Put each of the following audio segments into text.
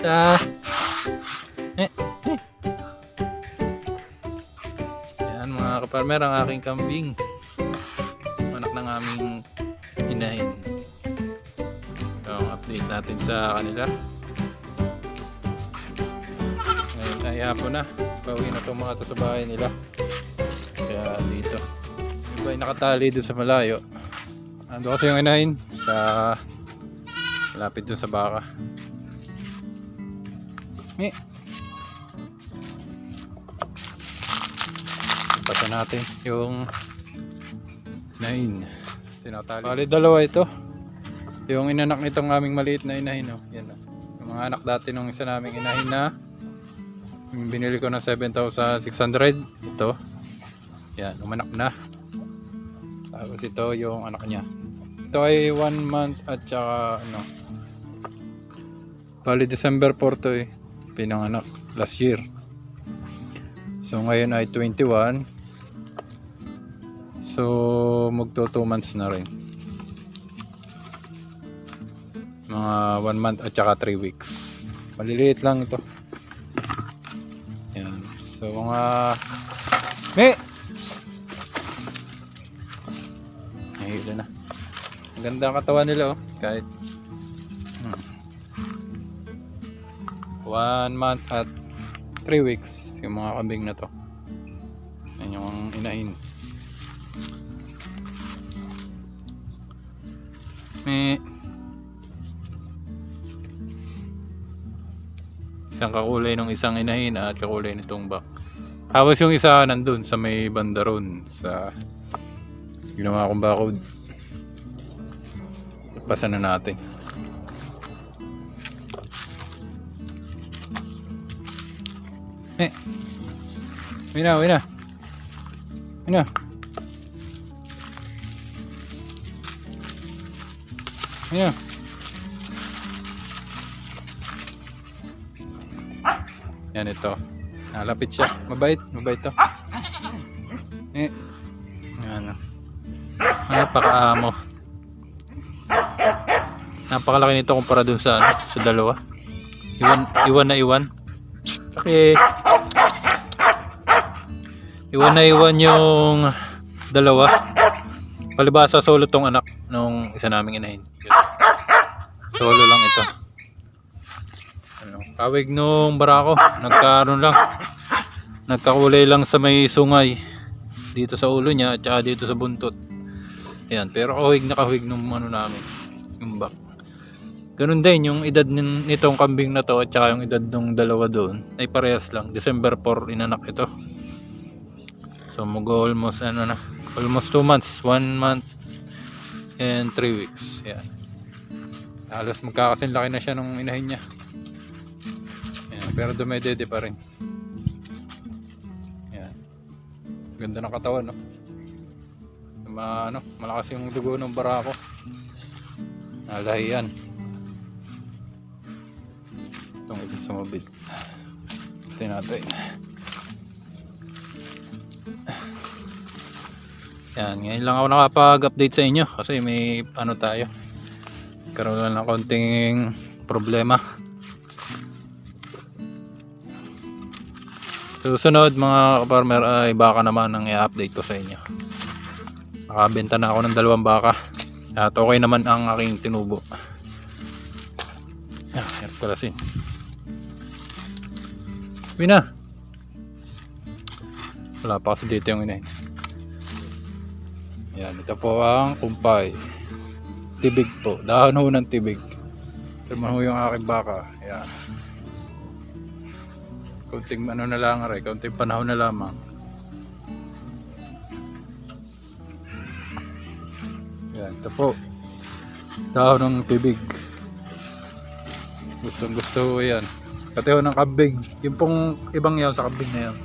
Ta. Eh, eh. Yan mga kaparmer ang aking kambing. Anak ng aming inahin. So, ang update natin sa kanila. Ngayon ay hapon na. Pauwi na itong mga to sa bahay nila. Kaya dito. Iba ay nakatali doon sa malayo. Ando kasi yung inahin sa malapit doon sa baka. Eh. Pata natin yung inahin. Tinatali. Bali dalawa ito. Yung inanak nitong aming maliit na inahin. Oh. Yan, oh. Yung mga anak dati nung isa naming inahin na yung binili ko ng 7,600. Ito. Yan, umanak na. Tapos ito yung anak niya. Ito ay 1 month at saka ano. Bali December 4 to eh. Pinanganak last year. So ngayon ay 21. So magto 2 months na rin. Mga 1 month at saka 3 weeks. Maliliit lang ito. Yan. So mga Me! Nahila na. Ang ganda ang katawan nila oh. Kahit 1 month at 3 weeks yung mga kambing na to. Yan yung inahin may isang kakulay ng isang inahin at kakulay nitong back tapos yung isa nandun sa may bandaron sa ginawa kong bakod. Pasan na natin. Eh. Wina, wina. Wina. Wina. Yan ito. Nalapit siya. Mabait. Mabait to. Eh. Yan. Napakaamo. Napakalaki nito kumpara dun sa, ano, sa dalawa. Iwan, iwan na iwan. Okay. Iwan na iwan yung dalawa. Palibasa solo tong anak nung isa naming inahin. Solo lang ito. Ano, kawig nung barako, nagkaroon lang. Nagkakulay lang sa may sungay. Dito sa ulo niya at saka dito sa buntot. Ayan, pero kawig na kawig nung ano namin. Yung back. Ganun din, yung edad nitong kambing na to at saka yung edad ng dalawa doon ay parehas lang. December 4 inanak ito. So mag almost ano na, almost 2 months, 1 month and 3 weeks. Yan. Halos magkakasin laki na siya nung inahin niya. Yan, pero dumedede pa rin. Yan. Ganda ng katawan, no? Ma, ano, malakas yung dugo ng barako. Nalahiyan. Itong isa sumabit. Kasi natin. Yan, ngayon lang ako nakapag-update sa inyo kasi may ano tayo. Karoon lang ng konting problema. Susunod mga farmer ay baka naman ang i-update ko sa inyo. Nakabenta na ako ng dalawang baka. At okay naman ang aking tinubo. Ah, hirap ko lasin. Wina. Wala pa kasi dito yung inahin. Yan, ito po ang kumpay. Tibig po. Dahon ho ng tibig. Tignan ho yung aking baka. Yan. Kunting ano na lang rin. Kunting panahon na lamang. Yan, ito po. Dahon ng tibig. Gustong gusto ko yan. Pati ho ng kabig. Yung pong ibang yaw sa kabig na yan.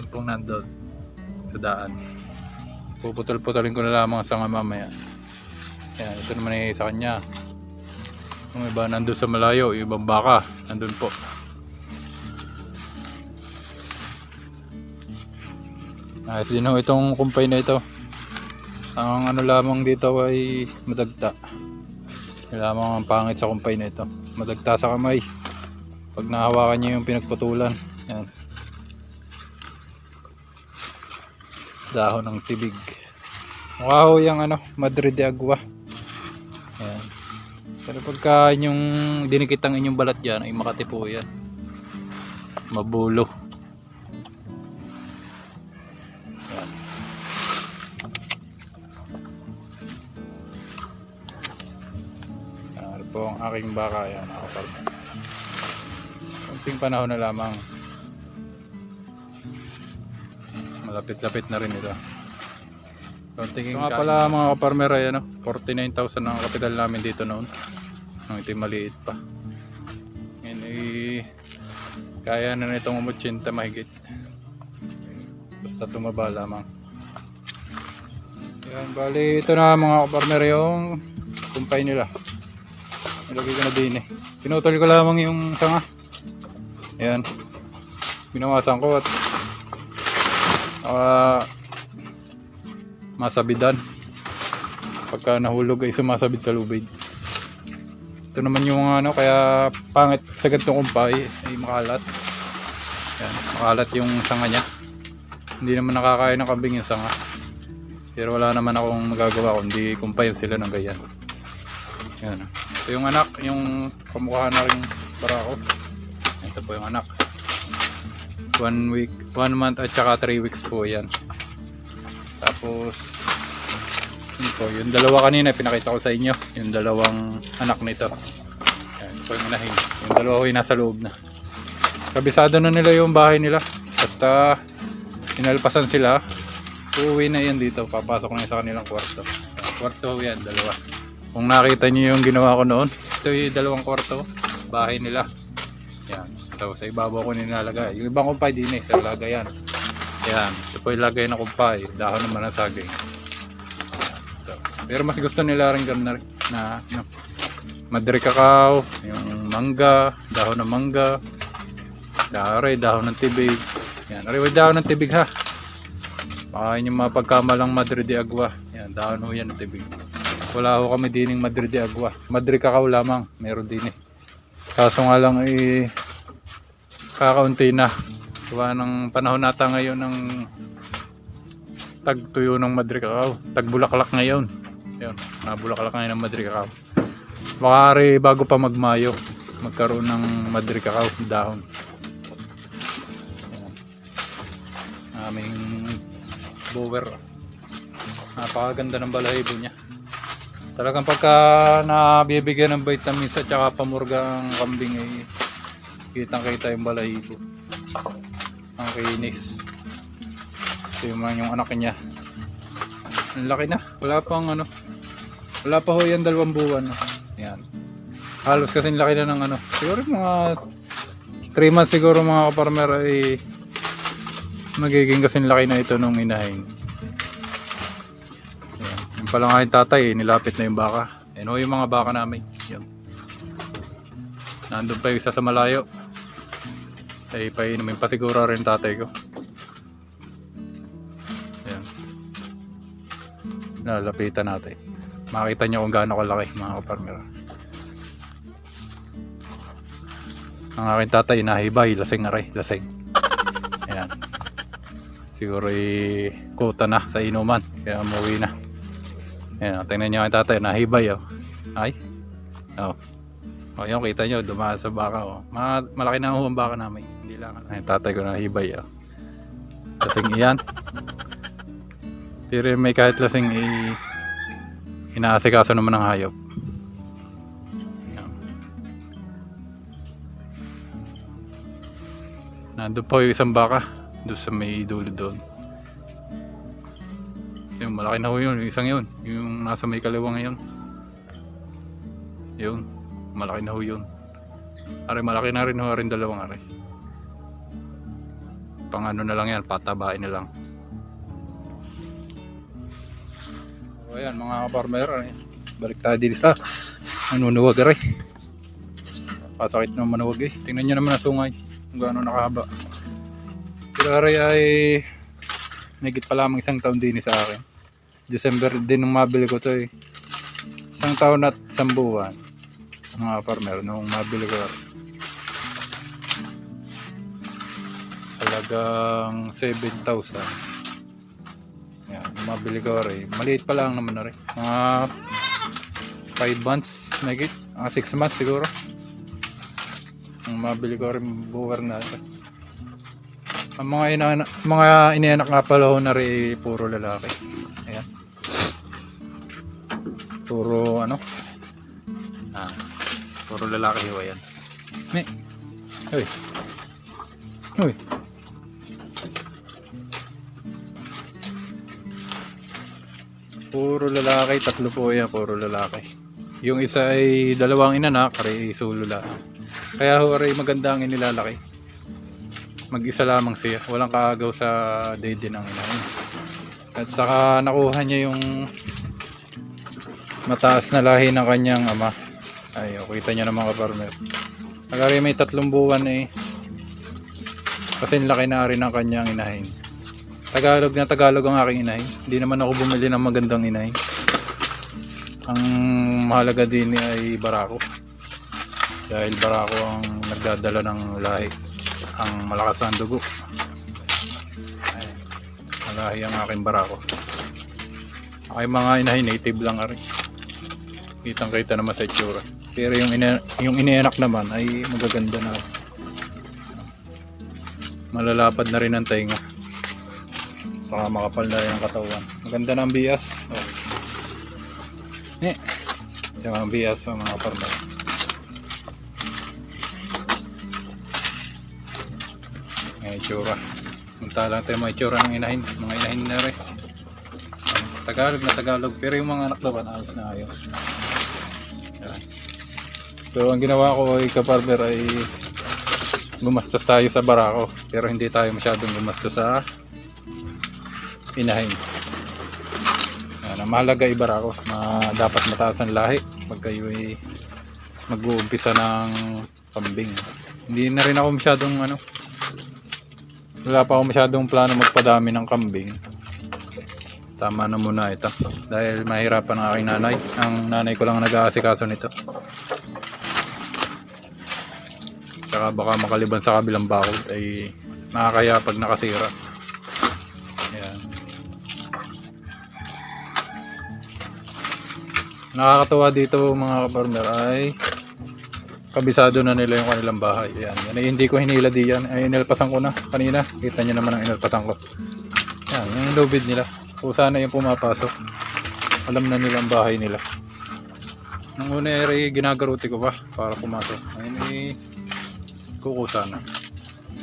Yung pong nandun. Sa daan. Puputol-putulin ko na lamang sa nga mamaya. Yan, ito naman ay sa kanya. Yung iba nandun sa malayo, yung ibang baka, nandun po. Ayos din ho itong kumpay na ito. Ang ano lamang dito ay madagta. Lamang ang pangit sa kumpay na ito. Madagta sa kamay. Pag nahawakan niyo yung pinagputulan. Yan. Dahon ng tibig. Ho yung ano, Madrid de Agua. Yan. Pero pagka yung dinikit ang inyong balat dyan, ay makati po yan. Mabulo. Yan. Yan po ang aking baka yan. Nakaparma. Kunting panahon na lamang. Malapit-lapit na rin ito. Kunting so, nga pala mga kaparmer ay ano, 49,000 ang kapital namin dito noon. Nung ito'y maliit pa. Ngayon eh, kaya na nitong umutsinta mahigit. Basta tumaba lamang. Yan, bali ito na mga kaparmer yung kumpay nila. Nilagay ko na din eh. Pinutol ko lamang yung sanga. Ayan. Binawasan ko at ah masabidan. Pagka nahulog ay sumasabid sa lubid. Ito naman yung ano, kaya pangit sa ganitong kumpay ay makalat. Ayan, makalat yung sanga niya. Hindi naman nakakain ng kambing yung sanga. Pero wala naman akong magagawa kundi kumpayan sila ng ganyan. Yan. Ito yung anak, yung kamukha na rin barako. Ito po yung anak. One week, one month at saka three weeks po yan. Tapos, yun po, yung dalawa kanina pinakita ko sa inyo. Yung dalawang anak nito. Yan, po yung inahin. Yung dalawa ko yung nasa loob na. Kabisado na nila yung bahay nila. Basta, inalpasan sila. Uuwi na yan dito. Papasok na sa kanilang kwarto. Kwarto yan, dalawa. Kung nakita niyo yung ginawa ko noon, ito yung dalawang kwarto, bahay nila. Yan. So, sa ibabaw ko nilalagay. Yung ibang kumpay din eh, sa lagayan. Yan. Ito po yung lagay na kumpay. Dahon naman ng saging. So, pero mas gusto nila rin ganun na, na ano, madre cacao, yung mangga, dahon ng mangga, dare, dahon ng tibig. Yan. Ariwa dahon ng tibig ha. Baka yung mapagkamalang madre de agua. Yan, dahon ho yan ng tibig. Wala ho kami dining Madre de Agua. Madre Cacao lamang. Meron din eh. Kaso nga lang eh kakaunti na. Gawa ng panahon nata ngayon ng tagtuyo ng Madre Cacao. Tagbulaklak ngayon. Yun. Nabulaklak ngayon ng. Baka rin bago pa magmayo magkaroon ng Madre Cacao dahon. Aming bower. Napakaganda ng balahibo niya. Talagang pagka nabibigyan ng vitamins at saka pamurga ang kambing ay kitang kita yung balahibo. Ang kinis. Ito yung mga yung anak niya. Ang laki na. Wala pang ano. Wala pa ho yan dalawang buwan. No? Yan. Halos kasi laki na ng ano. Siguro mga 3 months siguro mga kaparmer ay magiging kasing laki na ito nung inahin. Ayan. Yung pala nga yung tatay, eh, nilapit na yung baka. Yan o yung mga baka namin. Yan. Nandun pa yung isa sa malayo. Ay, painumin pa siguro rin tatay ko. Yan. Lalapitan natin. Makita nyo kung gaano kalaki mga kaparmer. Ang aking tatay, nahibay, lasing aray, lasing. Ayan. Siguro i kuta na sa inuman. Kaya umuwi na. Ayan, tingnan nyo ang tatay, nahibay oh. Ay. Oh. Oh, yung kita nyo, dumaan sa baka oh. Ma malaki na ho ang baka namin. Hindi lang. Ay, tatay ko nahibay oh. Lasing iyan. Pero may kahit lasing i inaasikaso naman ng hayop. Nandun po yung isang baka. Doon sa may dulo doon. Yung malaki na ho yun. Yung isang yun. Yung nasa may kaliwa ngayon. Yun. Malaki na ho yun. Ari malaki na rin ho rin dalawang ari. Pang ano na lang yan. Patabain na lang. So ayan mga farmer. Balik tayo dito sa manunuwag ari. Pasakit ng manuwag eh. Tingnan nyo naman ang sungay. Kung gaano nakahaba. Pero ari ay Nagit pa lamang isang taon din sa akin. December din nung mabili ko to eh. Isang taon at isang buwan. Mga farmer nung mabili ko. Halagang 7,000. Yan, mabili ko rin. Maliit pa lang naman na rin. Mga 5 months, megit. Mga 6 months siguro. Ang mabili ko rin buwer na ito. Ang mga ina mga inianak nga pala ho na rin puro lalaki. Ayan. Puro ano? Puro lalaki ho ayan. Ne. Hoy. Hoy. Puro lalaki, tatlo po yan, puro lalaki. Yung isa ay dalawang inanak, kare solo lang. Kaya ho rin maganda ang inilalaki. Mag-isa lamang siya, walang kaagaw sa dede ng ina. At saka nakuha niya yung mataas na lahi ng kanyang ama. Ay, oh, kita niya naman kaparmer. Nagari may tatlong buwan eh. Kasi laki na rin ng kanyang inahin. Tagalog na Tagalog ang aking inahin. Hindi naman ako bumili ng magandang inahin. Ang mahalaga din ay barako. Dahil barako ang nagdadala ng lahi. Ang malakas ang dugo. Ay, malahi ang aking barako. Aking mga inahin native lang rin. Kitang kita naman sa itsura. Pero yung, ina yung inianak naman ay magaganda na. Malalapad na rin ang tainga. Saka makapal na rin ang katawan. Maganda na ang bias. Oh. Eh. Yung ang bias ng mga parma. Ang itsura. Punta lang tayo mga itsura ng inahin. Mga inahin na rin. Tagalog na Tagalog. Pero yung mga anak naman ayos na ayos. So ang ginawa ko ay kaparber ay gumastos tayo sa barako pero hindi tayo masyadong gumastos sa inahin. Yan, ang mahalaga ay barako na dapat mataas ang lahi pag kayo ay mag-uumpisa ng kambing. Hindi na rin ako masyadong ano wala pa ako masyadong plano magpadami ng kambing. Tama na muna ito dahil mahirapan ang aking nanay. Ang nanay ko lang ang nag-aasikaso nito. Tsaka baka makaliban sa kabilang bakod ay nakakaya pag nakasira. Ayan. Nakakatawa dito mga kaparmer ay kabisado na nila yung kanilang bahay. Ayan. Yan ay hindi ko hinila diyan. Ay inilpasan ko na kanina. Kita nyo naman ang inilpasan ko. Yan. Yung lubid nila. Kung sana yung pumapasok. Alam na nila ang bahay nila. Nung una ay ginagaruti ko pa para pumasok. Ngayon ay kukusa na.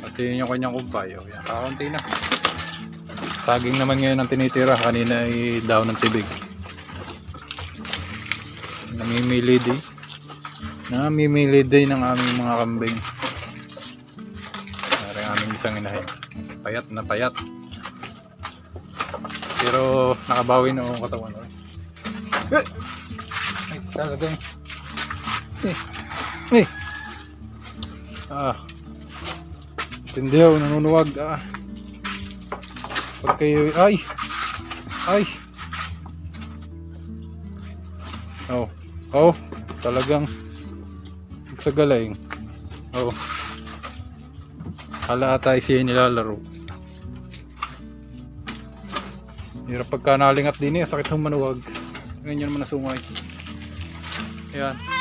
Kasi yun yung kanyang kumpay. O, yan, kakaunti na. Saging naman ngayon ang tinitira. Kanina ay daw ng tibig. Namimili din. Namimili din ng aming mga kambing. Parang aming isang inahin. Payat na payat. Pero nakabawi na ang katawan. Oh. Ay, talagang. Eh. Eh. Ah. Tindi ako, nanunuwag. Ah. Pag kayo, ay. Ay. Oh. Oh. Talagang. Sa galing. Oh. Hala ata siya nilalaro. Hirap pagka nalingat din eh. Sakit humanuwag. Ganyan naman nasungay. Ayan.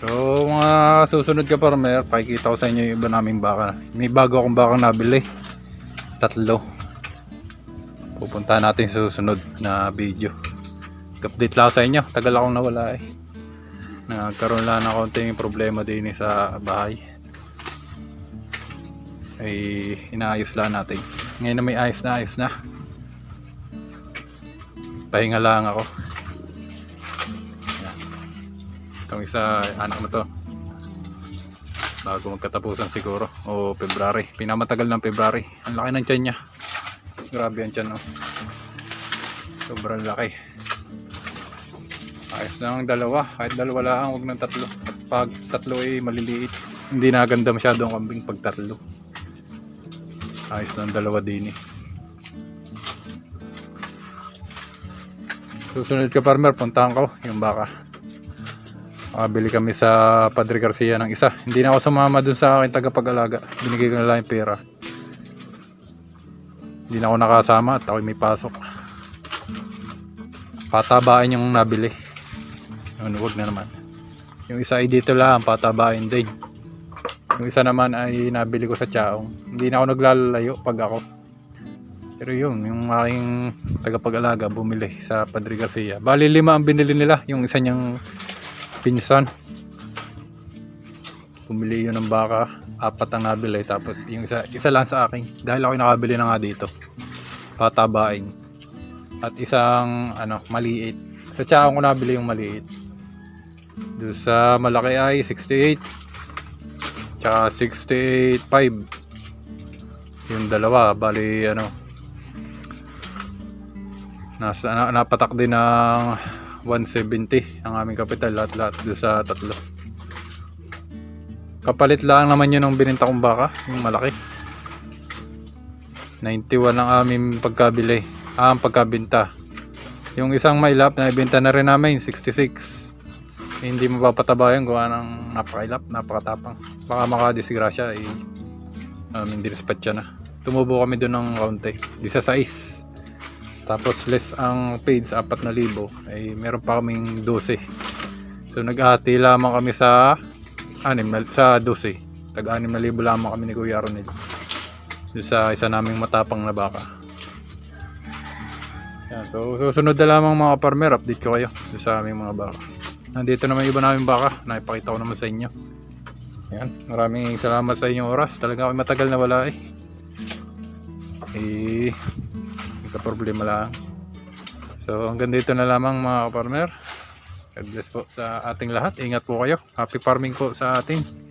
So, mga susunod ka farmer, pakikita ko sa inyo yung iba naming baka. May bago akong baka nabili. Tatlo. Pupuntahan natin sa susunod na video. Update lang sa inyo. Tagal akong nawala eh. Nagkaroon lang ng konting problema din eh sa bahay. Ay inaayos lang natin. Ngayon na may ayos na ayos na. Pahinga lang ako. Itong isa anak mo to. Bago magkatapusan siguro. O February. Pinamatagal ng February. Ang laki ng tiyan niya. Grabe ang tiyan no. Sobrang laki. Ayos na dalawa. Kahit dalawa lang, huwag ng tatlo. At pag tatlo ay maliliit. Hindi na ganda masyado ang kambing pag tatlo. Ayos na dalawa din eh. Susunod ka farmer, puntahan ko yung baka. Makabili kami sa Padre Garcia ng isa. Hindi na ako sumama dun sa aking tagapag-alaga. Binigay ko na lang yung pera. Hindi na ako nakasama at ako may pasok. Patabain yung nabili. Yun, huwag na naman. Yung isa ay dito lang, patabain din. Yung isa naman ay nabili ko sa Chaong. Hindi na ako naglalalayo pag ako. Pero yun, yung aking tagapag-alaga bumili sa Padre Garcia. Bali lima ang binili nila. Yung isa niyang pinsan. Bumili yun ng baka. Apat ang nabili. Tapos yung isa, isa lang sa akin. Dahil ako nakabili na nga dito. Patabain. At isang ano, maliit. Sa Chaong ko nabili yung maliit. Doon sa malaki ay 68. Tsaka 68.5. Yung dalawa, bali ano. Nasa, na, napatak din ng 170 ang aming kapital lahat-lahat doon sa tatlo. Kapalit lang naman yun ng bininta kong baka, yung malaki. 91 ang aming pagkabili. Ah, ang pagkabinta. Yung isang mailap na ibenta na rin namin, 66. Hindi mapapataba yun, gawa ng napakailap, napakatapang. Baka makadisgrasya, eh, um, hindi siya na. Tumubo kami doon ng kaunti, di sa size. Tapos less ang page, 4,000. Ay meron pa kaming 12. So nag-ati lamang kami sa anim na, sa 12. Tag 6,000 lamang kami ni Kuya Ronel. Sa isa naming matapang na baka. Yan, so susunod na lamang mga farmer, update ko kayo sa aming mga baka. Nandito naman iba namin baka, nakipakita ko naman sa inyo. Yan, maraming salamat sa inyong oras. Talaga ako matagal na wala eh. Eh, hindi ka problema lang. So hanggang dito na lamang mga farmer. God bless po sa ating lahat. Ingat po kayo. Happy farming po sa atin.